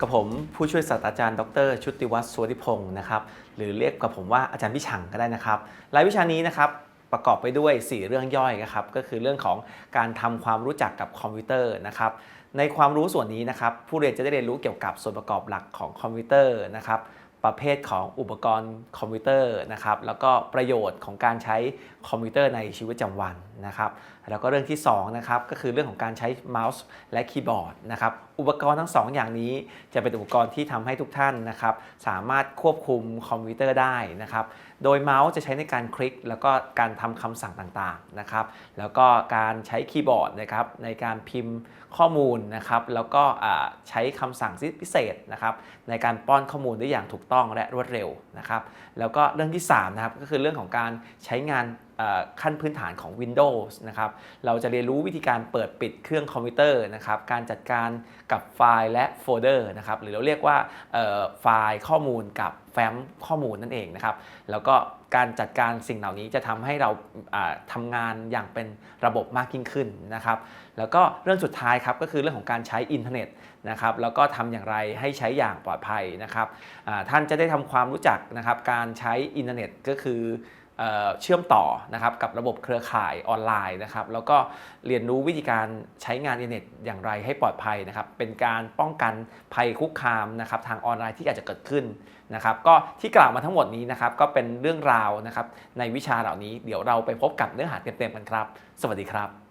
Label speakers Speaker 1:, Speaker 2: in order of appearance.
Speaker 1: กับผมผู้ช่วยศาสตราจารย์ดร ชุติวัฒน์สวัสดิพงศ์นะครับหรือเรียกกับผมว่าอาจารย์พิชังก็ได้นะครับรายวิชานี้นะครับประกอบไปด้วย 4 เรื่องย่อยนะครับก็คือเรื่องของการทำความรู้จักกับคอมพิวเตอร์นะครับในความรู้ส่วนนี้นะครับผู้เรียนจะได้เรียนรู้เกี่ยวกับส่วนประกอบหลักของคอมพิวเตอร์นะครับ ประเภทของอุปกรณ์คอมพิวเตอร์นะครับแล้วก็ประโยชน์ของการใช้คอมพิวเตอร์ในชีวิตประจำวันนะครับแล้วก็เรื่องที่2นะครับก็คือเรื่องของการใช้เมาส์และคีย์บอร์ดนะครับอุปกรณ์ทั้งสองอย่างนี้จะเป็นอุปกรณ์ที่ทำให้ทุกท่านนะครับสามารถควบคุมคอมพิวเตอร์ได้นะครับโดยเมาส์จะใช้ในการคลิก แล้วก็การทำคำสั่งต่างๆนะครับแล้วก็การใช้คีย์บอร์ดนะครับในการพิมพ์ข้อมูลนะครับแล้วก็ใช้คำสั่งพิเศษนะครับในการป้อนข้อมูลได้อย่างถูกต้องและรวดเร็วนะครับแล้วก็เรื่องที่3นะครับก็คือเรื่องของการใช้งาน ขั้นพื้นฐานของ Windows นะครับ เราจะเรียนรู้วิธีการเปิดปิดเครื่องคอมพิวเตอร์นะครับ การจัดการกับไฟล์และโฟลเดอร์นะครับ หรือเราเรียกว่าไฟล์ข้อมูลกับแฟ้มข้อมูลนั่นเองนะครับ แล้วก็การจัดการสิ่งเหล่านี้จะทำให้เราอ่าทำงานอย่างเป็นระบบมากยิ่งขึ้นนะครับ แล้วก็เรื่องสุดท้ายครับก็คือเรื่องของการใช้อินเทอร์เน็ตนะครับ แล้วก็ทำอย่างไรให้ใช้อย่างปลอดภัยนะครับท่านจะได้ทำความรู้จักนะครับการใช้อินเทอร์เน็ตก็คือ เชื่อมต่อนะครับกับระบบเครือข่ายออนไลน์นะครับแล้วก็เรียนรู้วิธีการใช้งานอินเทอร์เน็ตอย่างไรให้ปลอดภัยนะครับเป็นการป้องกันภัยคุกคามนะครับทางออนไลน์ที่อาจจะเกิดขึ้นนะครับก็ที่กล่าวมาทั้งหมดนี้นะครับก็เป็นเรื่องราวนะครับในวิชาเหล่านี้เดี๋ยวเราไปพบกับเนื้อหาเต็มๆกันครับ สวัสดีครับ